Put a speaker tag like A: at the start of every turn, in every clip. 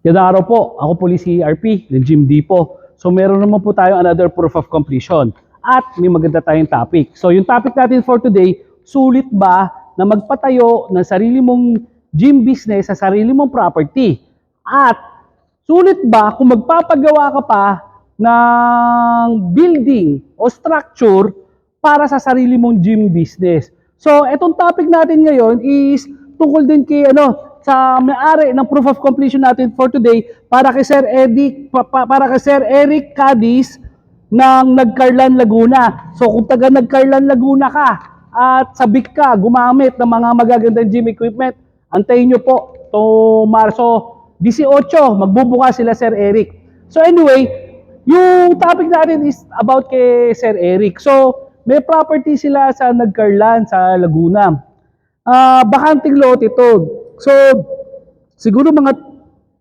A: Gandang araw po, ako po si RP ng Jim Depot. So meron naman po tayo another proof of completion at may maganda tayong topic. So yung topic natin for today, sulit ba na magpatayo ng sarili mong gym business sa sarili mong property? At sulit ba kung magpapagawa ka pa ng building o structure para sa sarili mong gym business? So etong topic natin ngayon is tungkol din kay ano sa may-ari ng proof of completion natin for today para kay Sir Eric pa- pa- para kay Sir Eric Cadiz ng Nagcarlan Laguna. So kung taga Nagcarlan Laguna ka at sabik ka gumamit ng mga magagandang gym equipment, antayin nyo po to Marso 18, magbubuka sila Sir Eric. So anyway, yung topic natin is about kay Sir Eric. So may property sila sa Nagcarlan sa Laguna. Ah, bakanting lot ito. So, siguro mga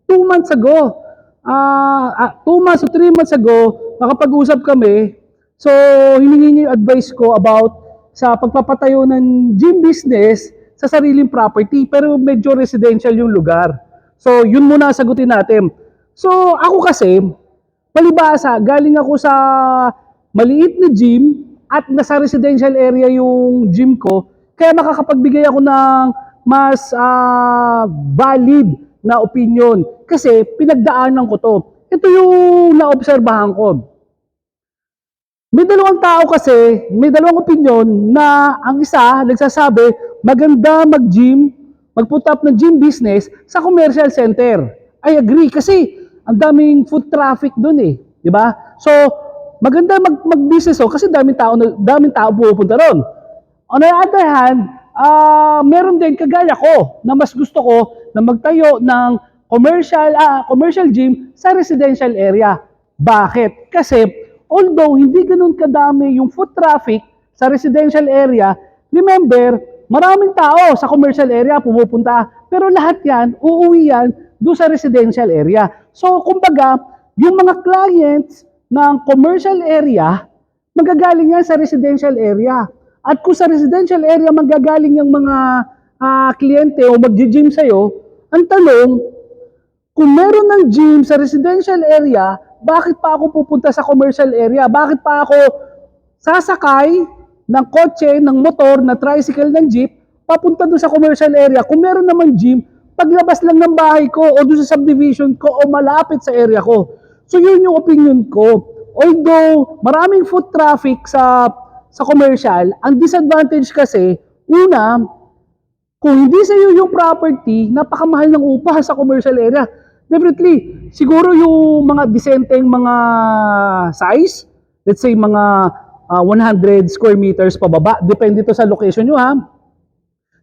A: 2 months ago, ah, 2 months o 3 months ago, nakapag-usap kami. So, hiningi niya yung advice ko about sa pagpapatayo ng gym business sa sariling property, pero medyo residential yung lugar. So, yun muna sagutin natin. So, ako kasi, palibasa, galing ako sa maliit na gym at nasa residential area yung gym ko, kaya makakapagbigay ako ng mas ah, valid na opinion kasi pinagdaanan ko to. Ito yung naobserbahan ko. May dalawang tao kasi, may dalawang opinion na ang isa nagsasabi maganda mag-gym, mag-put up ng gym business sa commercial center. I agree kasi ang daming foot traffic doon eh, di ba? So, maganda mag mag-business oh, kasi daming tao daming tao pupunta ron. On the other hand, ah meron din kagaya ko na mas gusto ko na magtayo ng commercial ah, commercial gym sa residential area. Bakit? Kasi although hindi ganun kadami yung foot traffic sa residential area, remember, maraming tao sa commercial area pumupunta, pero lahat yan, uuwi yan doon sa residential area. So, kumbaga, yung mga clients ng commercial area, magagaling yan sa residential area. At kung sa residential area magagaling yung mga ah, kliyente o mag-gym sa'yo, ang tanong, kung meron ng gym sa residential area, bakit pa ako pupunta sa commercial area? Bakit pa ako sasakay ng kotse, ng motor, na tricycle, ng jeep, papunta doon sa commercial area? Kung meron naman gym, paglabas lang ng bahay ko o doon sa subdivision ko o malapit sa area ko. So yun yung opinion ko. Although maraming foot traffic sa sa commercial, ang disadvantage kasi, una, kung hindi sa iyo yung property, napakamahal ng upa sa commercial area. Definitely, siguro yung mga disenteng mga size, let's say mga ah, 100 square meters pababa, depende to sa location nyo ha.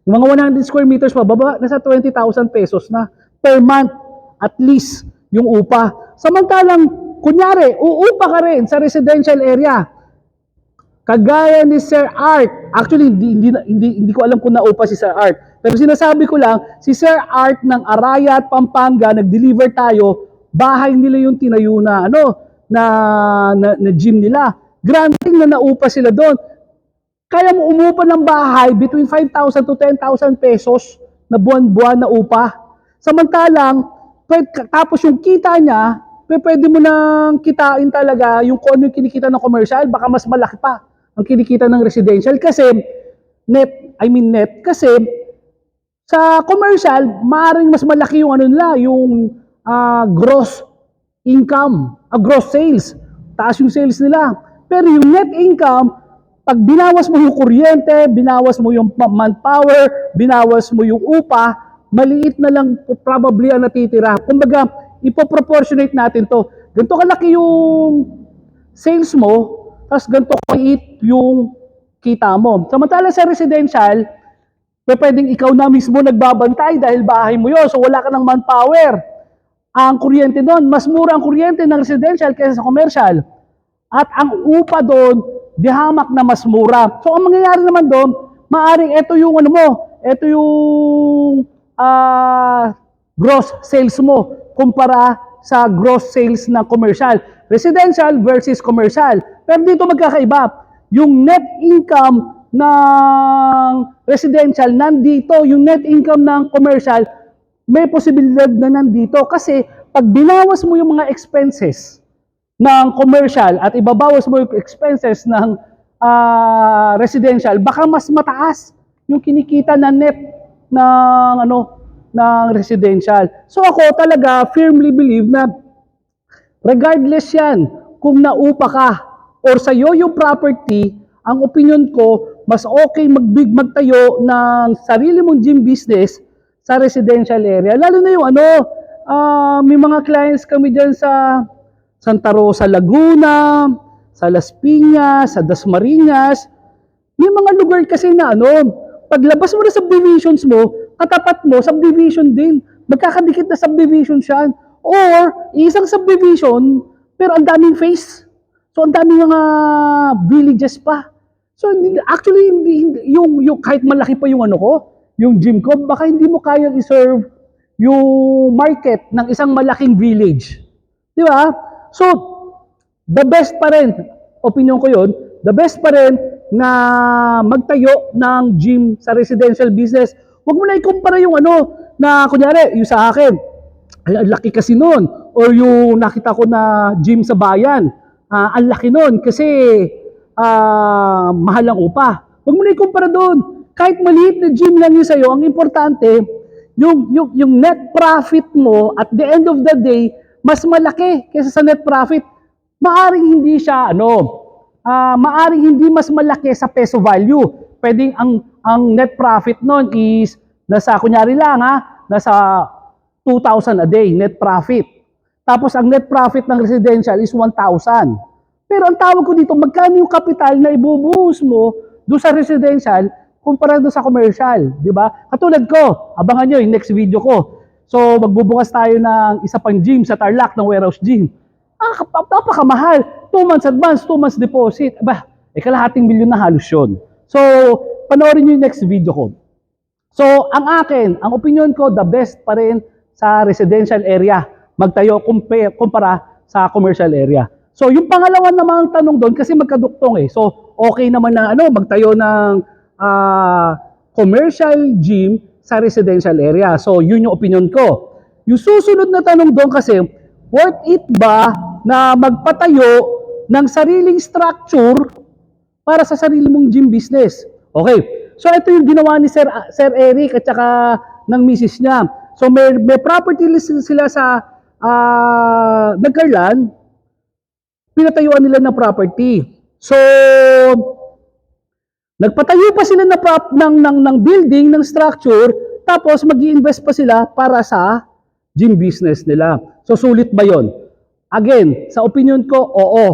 A: Yung mga 100 square meters pababa, nasa 20,000 pesos na per month at least yung upa. Samantalang, kunyari, uupa ka rin sa residential area. Kagaya ni Sir Art. Actually, hindi, hindi, hindi, hindi ko alam kung naupa si Sir Art. Pero sinasabi ko lang, si Sir Art ng Arayat, Pampanga, nag-deliver tayo, bahay nila yung tinayo na, ano, na, na, na gym nila. Granting na naupa sila doon. Kaya mo umupa ng bahay between 5,000 to 10,000 pesos na buwan-buwan na upa. Samantalang, tapos yung kita niya, pwe- pwede mo nang kitain talaga yung kung ano yung kinikita ng commercial, baka mas malaki pa ang kinikita ng residential kasi net, I mean net, kasi sa commercial, maaaring mas malaki yung ano nila, yung ah, gross income, ah, gross sales. Taas yung sales nila. Pero yung net income, pag binawas mo yung kuryente, binawas mo yung ma- manpower, binawas mo yung upa, maliit na lang probably ang natitira. Kumbaga, ipoproportionate natin to. Ganito kalaki yung sales mo, tapos ganito kaliit yung kita mo. Samantala sa residential, pwedeng ikaw na mismo nagbabantay dahil bahay mo yun, so wala ka ng manpower. Ang kuryente doon, mas mura ang kuryente ng residential kaysa sa commercial. At ang upa doon, dihamak na mas mura. So ang mangyayari naman doon, maaring ito yung ano mo, ito yung ah, gross sales mo kumpara sa gross sales ng commercial. Residential versus commercial. Pero dito magkakaiba. Yung net income ng residential nandito, yung net income ng commercial may posibilidad na nandito kasi pag binawas mo yung mga expenses ng commercial at ibabawas mo yung expenses ng ah, residential, baka mas mataas yung kinikita na net ng ano ng residential. So ako talaga firmly believe na regardless yan kung naupa ka or sa iyo yung property, ang opinion ko mas okay magbig magtayo ng sarili mong gym business sa residential area. Lalo na yung ano, ah, may mga clients kami dyan sa Santa Rosa, Laguna, sa Las Piñas, sa Dasmariñas. May mga lugar kasi na ano, paglabas mo na subdivisions mo, katapat mo, subdivision din. Magkakadikit na subdivision siya. Or, isang subdivision, pero ang daming face. So, ang daming mga villages pa. So, actually, hindi, hindi- yung, yung, kahit malaki pa yung ano ko, yung gym ko, baka hindi mo kayang iserve yung market ng isang malaking village. Di ba? So, the best pa rin, opinion ko yun, the best pa rin na magtayo ng gym sa residential business. Huwag mo na ikumpara yung ano, na kunyari, yung sa akin, ay, ang laki kasi nun. Or yung nakita ko na gym sa bayan, ah, ang laki nun kasi ah, mahal ang upa. Huwag mo na ikumpara doon. Kahit maliit na gym lang yun sa'yo, ang importante, yung, yung, yung net profit mo at the end of the day, mas malaki kaysa sa net profit. Maaring hindi siya, ano, ah maaring hindi mas malaki sa peso value. Pwedeng ang, ang net profit nun is, nasa, kunyari lang ha, nasa 2,000 a day net profit. Tapos ang net profit ng residential is 1,000. Pero ang tawag ko dito, magkano yung capital na ibubuhos mo doon sa residential kumpara doon sa commercial, di ba? Katulad ko, abangan nyo yung next video ko. So, magbubukas tayo ng isa pang gym sa Tarlac ng warehouse gym. Ah, napakamahal. 2 months advance, 2 months deposit. Aba, eh kalahating milyon na halos yun. So, panoorin nyo yung next video ko. So, ang akin, ang opinion ko, the best pa rin sa residential area. Magtayo compare, kumpara sa commercial area. So, yung pangalawa namang tanong doon, kasi magkaduktong eh. So, okay naman na ano, magtayo ng ah, commercial gym sa residential area. So, yun yung opinion ko. Yung susunod na tanong doon kasi, worth it ba na magpatayo ng sariling structure para sa sarili mong gym business. Okay. So ito yung ginawa ni Sir Sir Eric at saka ng misis niya. So may, may property list sila sa uh, Nagcarlan. Pinatayuan nila ng property. So nagpatayo pa sila na prop ng, ng, ng building, ng structure, tapos mag invest pa sila para sa gym business nila. So sulit ba yon? Again, sa opinion ko, oo.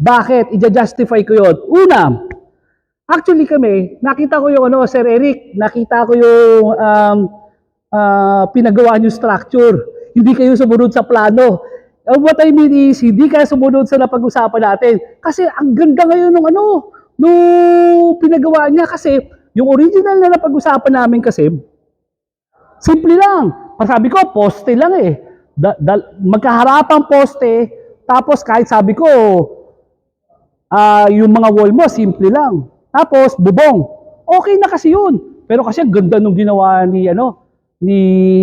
A: Bakit? Ija-justify ko yon. Una, actually kami, nakita ko yung ano, Sir Eric, nakita ko yung um, ah, pinagawa niyo structure. Hindi kayo sumunod sa plano. Uh, what I mean is, hindi kayo sumunod sa napag-usapan natin. Kasi ang ganda ngayon ng ano, nung pinagawa niya. Kasi yung original na napag-usapan namin kasi, Simple lang. Sabi ko, poste lang eh. Da, da, magkaharapang poste, tapos kahit sabi ko, ah yung mga wall mo, simple lang. Tapos, bubong. Okay na kasi yun. Pero kasi ang ganda nung ginawa ni, ano, ni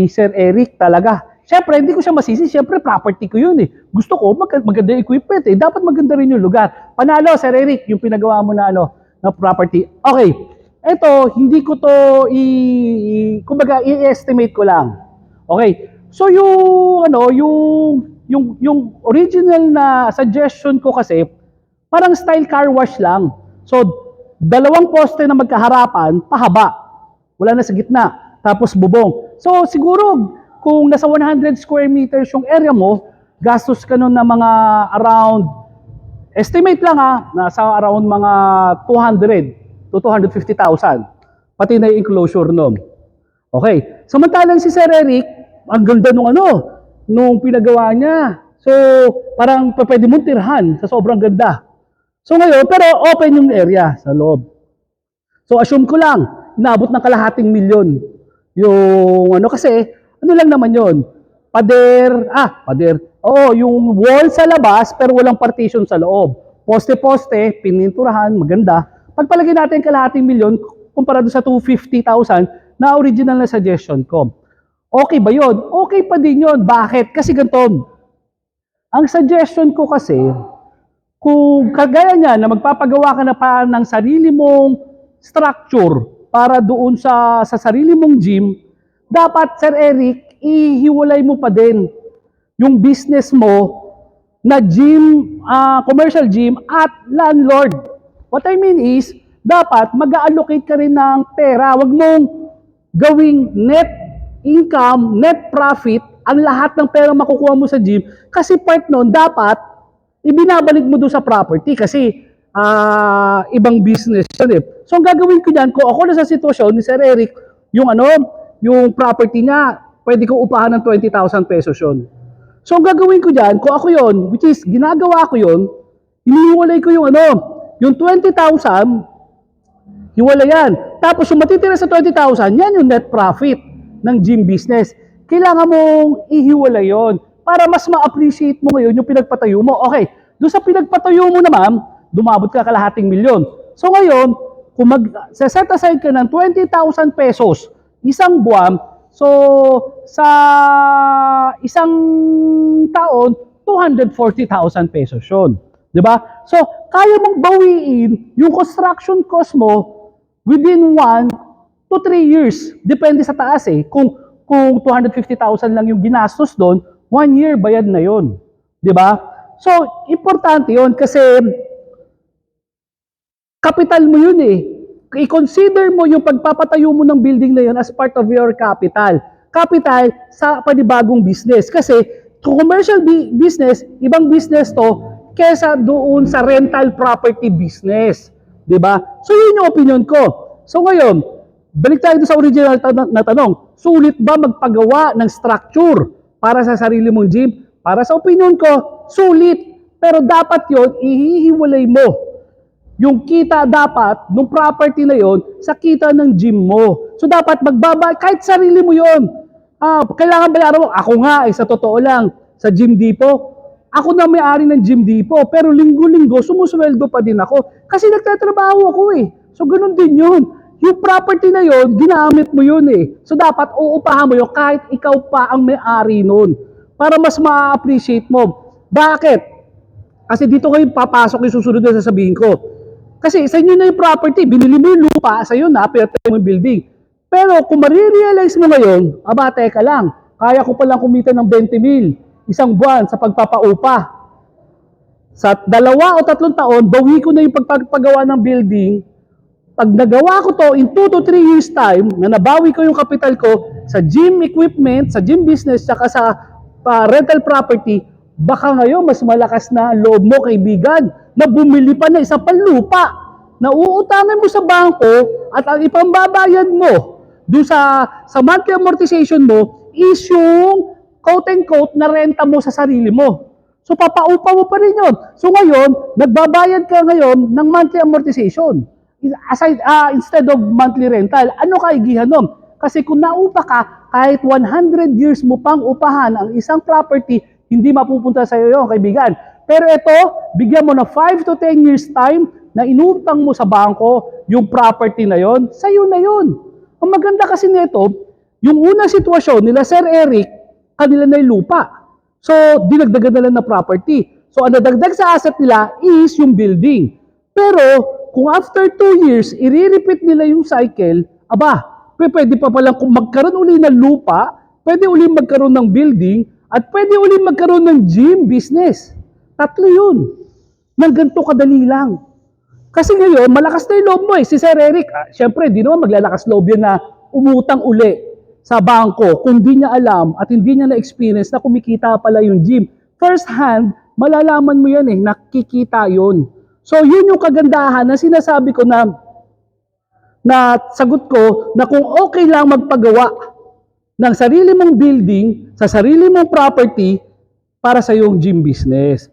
A: Sir Eric talaga. Siyempre, hindi ko siya masisi. Siyempre, property ko yun eh. Gusto ko, mag maganda yung equipment eh. Dapat maganda rin yung lugar. Panalo, Sir Eric, yung pinagawa mo na, ano, na property. Okay. Ito, hindi ko to i, i kumbaga i-estimate ko lang. Okay. So yung ano, yung yung yung original na suggestion ko kasi parang style car wash lang. So dalawang poste na magkaharapan, pahaba. Wala na sa gitna. Tapos bubong. So siguro kung nasa 100 square meters yung area mo, gastos ka nun na mga around estimate lang ha, nasa around mga 200 to 250,000. Pati na yung enclosure nun. Okay. Samantalang si Sir Eric, ang ganda nung ano, nung pinagawa niya. So, parang pa- pwede mong tirhan sa sobrang ganda. So ngayon, pero open yung area sa loob. So assume ko lang, inabot ng kalahating milyon. Yung ano kasi, ano lang naman yon Pader, ah, pader. Oo, yung wall sa labas pero walang partition sa loob. Poste-poste, pininturahan, maganda. Pagpalagay natin kalahating milyon, kumpara sa 250,000 na original na suggestion ko. Okay ba yon? Okay pa din yon. Bakit? Kasi ganito. Ang suggestion ko kasi, kung kagaya niya na magpapagawa ka na pa ng sarili mong structure para doon sa sa sarili mong gym, dapat Sir Eric, ihiwalay mo pa din yung business mo na gym, ah, commercial gym at landlord. What I mean is, dapat mag-allocate ka rin ng pera. Huwag mong gawing net income, net profit, ang lahat ng pera makukuha mo sa gym. Kasi part nun, dapat ibinabalik mo doon sa property kasi ah, ibang business yun eh. So ang gagawin ko diyan, kung ako na sa sitwasyon ni Sir Eric, yung ano, yung property niya, pwede ko upahan ng 20,000 pesos yun. So ang gagawin ko diyan, kung ako yon, which is ginagawa ko yon, inihiwalay ko yung ano, yung 20,000, hiwala yan. Tapos yung matitira sa 20,000, yan yung net profit ng gym business. Kailangan mong ihiwalay yon para mas ma-appreciate mo ngayon yung pinagpatayo mo. Okay, doon sa pinagpatayo mo naman, dumabot ka kalahating milyon. So ngayon, kung mag set aside ka ng 20,000 pesos isang buwan, so sa isang taon, 240,000 pesos yun. 'Di ba? So, kaya mong bawiin yung construction cost mo within 1 to 3 years. Depende sa taas eh. Kung kung 250,000 lang yung ginastos doon, 1 year bayad na yon. 'Di ba? So, importante 'yon kasi capital mo yun eh. I-consider mo yung pagpapatayo mo ng building na yun as part of your capital. Capital sa panibagong business. Kasi commercial business, ibang business to kesa doon sa rental property business. ba? So yun yung opinion ko. So ngayon, balik tayo sa original tan- na tanong. Sulit ba magpagawa ng structure para sa sarili mong gym? Para sa opinion ko, sulit. Pero dapat yon ihihiwalay mo yung kita dapat nung property na yon sa kita ng gym mo. So dapat magbaba kahit sarili mo yon. Ah, kailangan bayaran mo. Ako nga eh, sa totoo lang, sa Gym Depot, ako na may-ari ng Gym Depot, pero linggo-linggo sumusweldo pa din ako kasi nagtatrabaho ako eh. So ganun din yun. Yung property na yon, ginamit mo yun eh. So dapat uupahan mo yun kahit ikaw pa ang may-ari nun para mas ma-appreciate mo. Bakit? Kasi dito kayo papasok yung susunod na sasabihin ko. Kasi sa inyo na yung property, binili mo yung lupa, sa iyo na, pero mo yung building. Pero kung marirealize mo ngayon, aba, teka lang, kaya ko palang kumita ng 20 mil isang buwan sa pagpapaupa. Sa dalawa o tatlong taon, bawi ko na yung pagpagawa ng building. Pag nagawa ko to in 2 to 3 years time, na nabawi ko yung capital ko sa gym equipment, sa gym business, saka sa pa rental property, baka ngayon mas malakas na loob mo, kaibigan, na bumili pa na isa pang lupa na uutangan mo sa bangko at ang ipambabayad mo doon sa, sa monthly amortization mo is yung quote-unquote na renta mo sa sarili mo. So papaupa mo pa rin yun. So ngayon, nagbabayad ka ngayon ng monthly amortization. Aside, ah, instead of monthly rental, ano kaigihan nun? Kasi kung naupa ka, kahit 100 years mo pang upahan ang isang property, hindi mapupunta sa iyo yun, kaibigan. Pero ito, bigyan mo na 5 to 10 years time na inutang mo sa bangko yung property na yon, sa iyo na yun. Ang maganda kasi nito, yung unang sitwasyon nila Sir Eric, kanila na lupa. So, dinagdagan na lang na property. So, ang nadagdag sa asset nila is yung building. Pero, kung after 2 years, i-repeat nila yung cycle, aba, pwe- pwede pa palang kung magkaroon uli ng lupa, pwede uli magkaroon ng building, at pwede uli magkaroon ng gym business. Tatlo yun. Nang ganito kadali lang. Kasi ngayon, malakas na yung loob mo eh. Si Sir Eric, ah, syempre, di naman maglalakas loob yan na umutang uli sa bangko kung di niya alam at hindi niya na-experience na kumikita pala yung gym. First hand, malalaman mo yan eh, nakikita yun. So, yun yung kagandahan na sinasabi ko na na sagot ko na kung okay lang magpagawa ng sarili mong building sa sarili mong property para sa iyong gym business.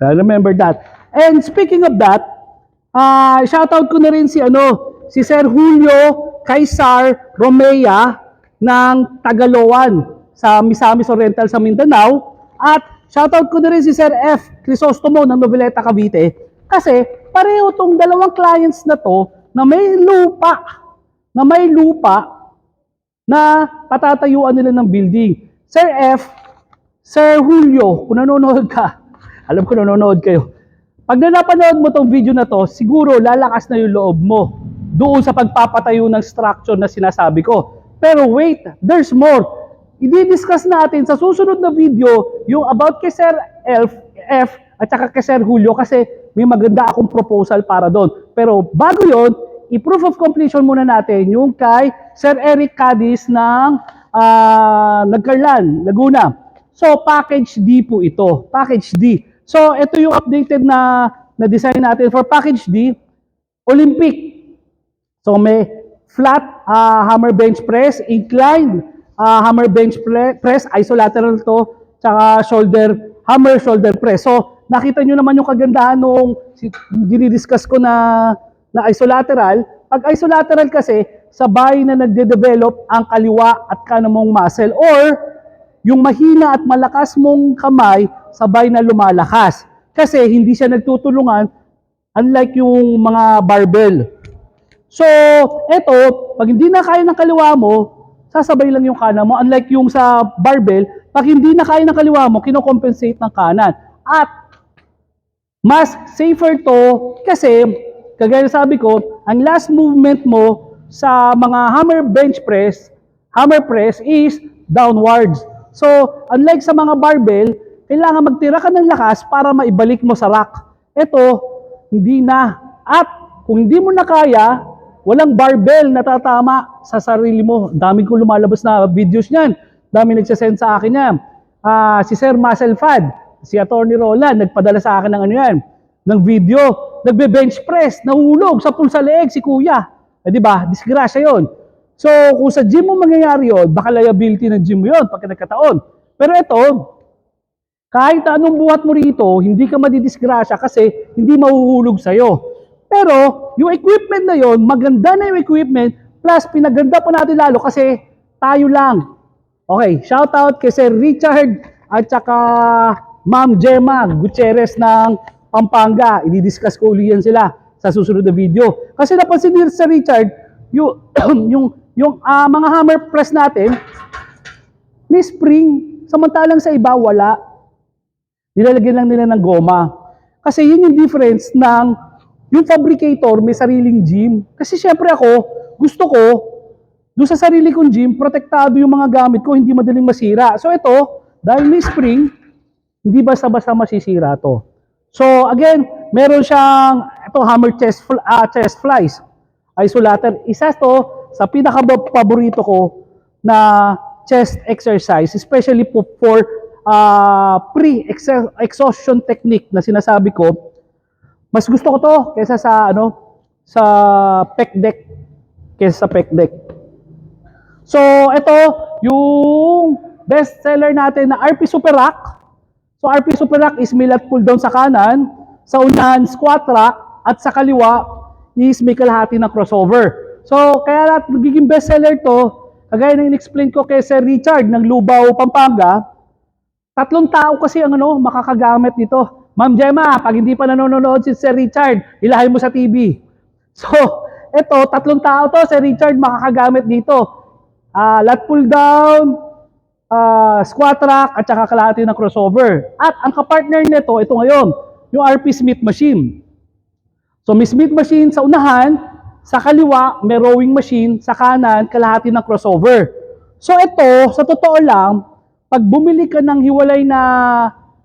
A: Remember that. And speaking of that, ah shoutout ko na rin si ano, si Sir Julio Kaisar Romea ng Tagaloan sa Misamis Oriental sa Mindanao at shoutout ko na rin si Sir F. Crisostomo ng Noveleta Cavite kasi pareho tong dalawang clients na to na may lupa na may lupa na patatayuan nila ng building. Sir F, Sir Julio, kung nanonood ka, alam ko nanonood kayo. Pag na napanood mo tong video na to, siguro lalakas na yung loob mo doon sa pagpapatayo ng structure na sinasabi ko. Pero wait, there's more. I-discuss natin sa susunod na video yung about kay Sir Elf, F at saka kay Sir Julio kasi may maganda akong proposal para doon. Pero bago yon, i-proof of completion muna natin yung kay Sir Eric Cadiz ng ah, Nagcarlan, Laguna. So, package D po ito. Package D. So, ito yung updated na, na design natin for package D. Olympic. So, may flat ah, hammer bench press, inclined ah, hammer bench pre- press, isolateral to, tsaka shoulder, hammer shoulder press. So, nakita nyo naman yung kagandahan nung dinidiscuss ko na, na isolateral. Pag isolateral kasi, sabay na nagde-develop ang kaliwa at kanan mong muscle or yung mahina at malakas mong kamay, sabay na lumalakas. Kasi hindi siya nagtutulungan unlike yung mga barbell. So, eto, pag hindi na kaya ng kaliwa mo, sasabay lang yung kanan mo. Unlike yung sa barbell, pag hindi na kaya ng kaliwa mo, kinocompensate ng kanan. At mas safer to kasi, kagaya sabi ko, ang last movement mo sa mga hammer bench press, hammer press is downwards. So, unlike sa mga barbell, kailangan magtira ka ng lakas para maibalik mo sa rack. Ito, hindi na. At kung hindi mo na kaya, walang barbell na tatama sa sarili mo. Dami ko lumalabas na videos niyan. Dami nagsasend sa akin yan. Ah, si Sir Muscle Fad, si Attorney Roland, nagpadala sa akin ng ano yan, ng video. Nagbe-bench press, nahulog sa pulsa leeg si kuya. Eh, di ba? Disgrasya yon. So, kung sa gym mo mangyayari yun, baka liability ng gym mo yun pagka nagkataon. Pero ito, kahit anong buhat mo rito, hindi ka madidisgrasya kasi hindi mahuhulog sa'yo. Pero, yung equipment na yon, maganda na yung equipment, plus pinaganda pa natin lalo kasi tayo lang. Okay, shout out kay Sir Richard at saka Ma'am Gemma Gutierrez ng Pampanga. I-discuss ko uli yan sila sa susunod na video. Kasi napansin ni Sir Richard, yung, yung, yung ah, mga hammer press natin, may spring, samantalang sa iba wala. Nilalagyan lang nila ng goma. Kasi yun yung difference ng yung fabricator may sariling gym. Kasi syempre ako, gusto ko, doon sa sarili kong gym, protektado yung mga gamit ko, hindi madaling masira. So ito, dahil may spring, hindi basta-basta masisira to. So again, meron siyang ito hammer chest ah, chest flies. Isolator. Isa to sa pinaka-paborito ko na chest exercise, especially po for ah, pre-exhaustion technique na sinasabi ko. Mas gusto ko to kaysa sa ano sa pec deck kaysa sa pec deck. So, ito yung best seller natin na RP Super Rack. So, RP Super Rack is may lat pull down sa kanan, sa unahan squat rack, at sa kaliwa is may kalahati na crossover. So, kaya lahat nagiging best seller to, kagaya ng in-explain ko kay Sir Richard ng Lubao, Pampanga, tatlong tao kasi ang ano, makakagamit nito. Ma'am Gemma, pag hindi pa nanonood si Sir Richard, ilahay mo sa TV. So, eto, tatlong tao to, Sir Richard makakagamit dito. Ah, lat pull down, ah, squat rack, at saka kalahati ng crossover. At ang kapartner nito, ito ngayon, yung RP Smith machine. So may Smith machine sa unahan, sa kaliwa may rowing machine, sa kanan kalahati ng crossover. So ito, sa totoo lang, pag bumili ka ng hiwalay na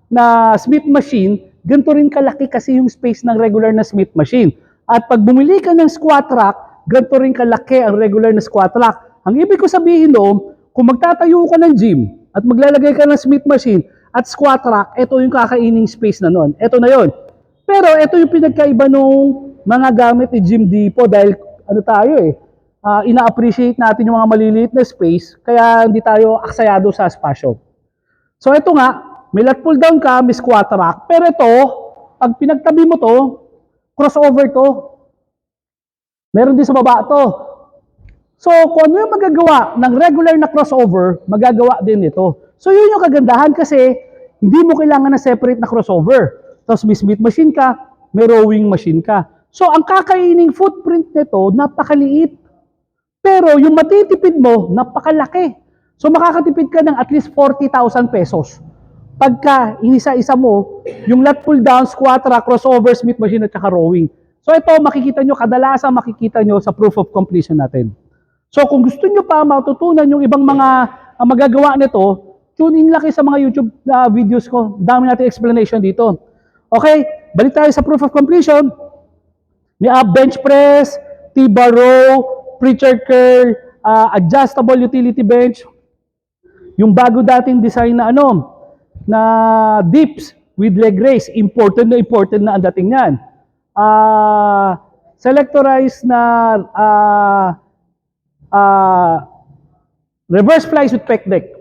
A: na Smith machine, ganito rin kalaki kasi yung space ng regular na Smith machine. At pag bumili ka ng squat rack, ganito rin kalaki ang regular na squat rack. Ang ibig ko sabihin doon, kung magtatayo ka ng gym at maglalagay ka ng Smith machine at squat rack, ito yung kakaining space na noon. Ito na yon. Pero ito yung pinagkaiba nung mga gamit ni Gym Depot dahil ano tayo eh, ah, ina-appreciate natin yung mga maliliit na space kaya hindi tayo aksayado sa spasyo. So ito nga, may lat pull down ka, may squat rack. Pero ito, pag pinagtabi mo to, crossover to. Meron din sa baba to. So, kung ano yung magagawa ng regular na crossover, magagawa din ito. So, yun yung kagandahan kasi hindi mo kailangan na separate na crossover. Tapos may Smith machine ka, may rowing machine ka. So, ang kakaining footprint nito, napakaliit. Pero yung matitipid mo, napakalaki. So makakatipid ka ng at least 40,000 pesos. Pagka inisa-isa mo, yung lat pull down, squatra, crossover, smith machine at saka rowing. So ito makikita nyo, kadalasan makikita nyo sa proof of completion natin. So kung gusto nyo pa matutunan yung ibang mga ah, magagawa nito, tune in lang kayo sa mga YouTube ah, videos ko. Dami natin explanation dito. Okay, balik tayo sa proof of completion. May up bench press, T-bar row, preacher curl, ah, adjustable utility bench. Yung bago dating design na ano, na dips with leg raise. Important na important na ang dating yan. Ah, selectorized na ah, ah, reverse flies with pec deck.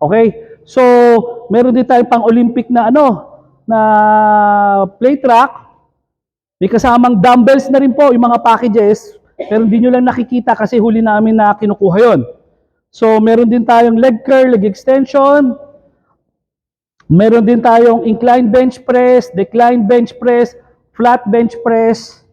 A: Okay? So, meron din tayong pang Olympic na ano, na play track. May kasamang dumbbells na rin po, yung mga packages. Pero hindi nyo lang nakikita kasi huli namin na kinukuha yon. So, meron din tayong leg curl, leg extension. Meron din tayong incline bench press, decline bench press, flat bench press.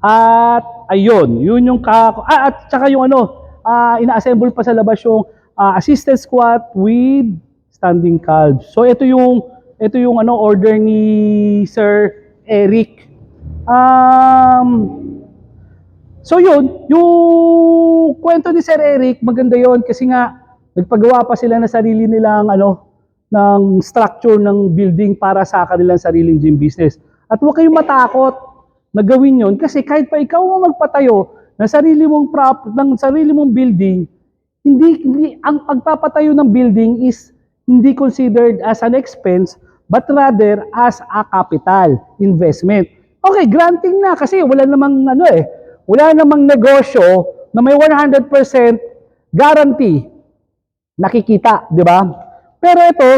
A: At ayun, yun yung ka ah, at saka yung ano, ah, ina-assemble pa sa labas yung ah, assisted squat with standing calves. So ito yung ito yung ano order ni Sir Eric. Um So yun, yung kwento ni Sir Eric, maganda yon kasi nga nagpagawa pa sila ng sarili nilang ano ng structure ng building para sa kanilang sariling gym business. At huwag kayong matakot na gawin yon kasi kahit pa ikaw ang magpatayo ng sarili mong prop, ng sarili mong building, hindi, hindi ang pagpapatayo ng building is hindi considered as an expense but rather as a capital investment. Okay, granting na kasi wala namang ano eh, wala namang negosyo na may 100% guarantee nakikita, di ba? Pero ito,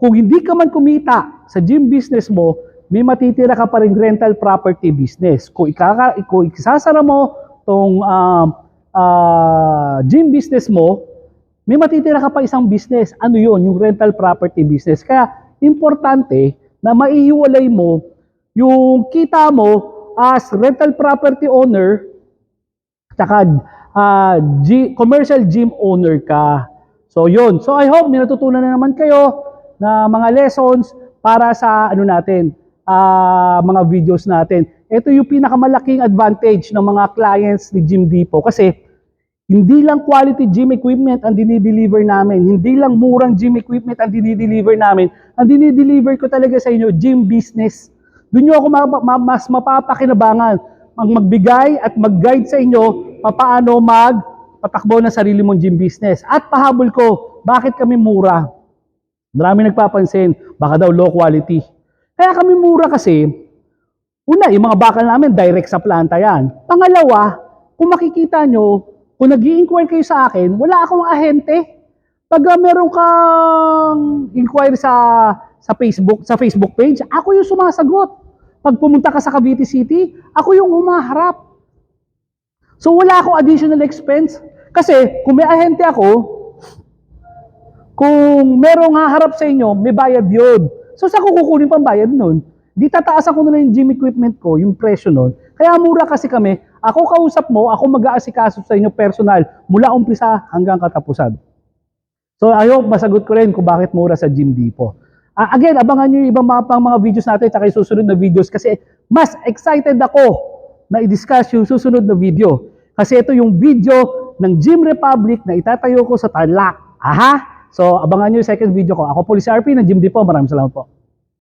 A: kung hindi ka man kumita sa gym business mo, may matitira ka pa rin rental property business. Kung, ikaka, kung isasara mo tong um, ah, gym business mo, may matitira ka pa isang business. Ano yun? Yung rental property business. Kaya, importante na maihiwalay mo yung kita mo as rental property owner tsaka ah, G- commercial gym owner ka. So yun. So I hope may natutunan na naman kayo na mga lessons para sa ano natin, ah, mga videos natin. Ito yung pinakamalaking advantage ng mga clients ni Gym Depot kasi hindi lang quality gym equipment ang dinideliver namin. Hindi lang murang gym equipment ang dinideliver namin. Ang dinideliver ko talaga sa inyo, gym business. Doon nyo ako ma- ma- mas mapapakinabangan ang magbigay at mag-guide sa inyo papaano magpatakbo ng sarili mong gym business. At pahabol ko, bakit kami mura? Marami nagpapansin, baka daw low quality. Kaya kami mura kasi, una, yung mga bakal namin, direct sa planta yan. Pangalawa, kung makikita nyo, kung nag inquire kayo sa akin, wala akong ahente. Pag uh, meron kang inquire sa sa Facebook, sa Facebook page, ako yung sumasagot. Pag pumunta ka sa Cavite City, ako yung humaharap. So wala akong additional expense. Kasi kung may ahente ako, kung merong haharap sa inyo, may bayad yun. So sa ko kukunin pang bayad nun? Di tataasan ko na lang yung gym equipment ko, yung presyo nun. Kaya mura kasi kami, ako kausap mo, ako mag-aasikaso sa inyo personal, mula umpisa hanggang katapusan. So I hope masagot ko rin kung bakit mura sa Gym Depot. Ah, again, abangan nyo yung ibang mga pang mga videos natin at yung susunod na videos kasi mas excited ako na i-discuss yung susunod na video. Kasi ito yung video ng Gym Republic na itatayo ko sa Tarlac. Aha! So, abangan nyo yung second video ko. Ako po si RP ng Gym Depot. Maraming salamat po.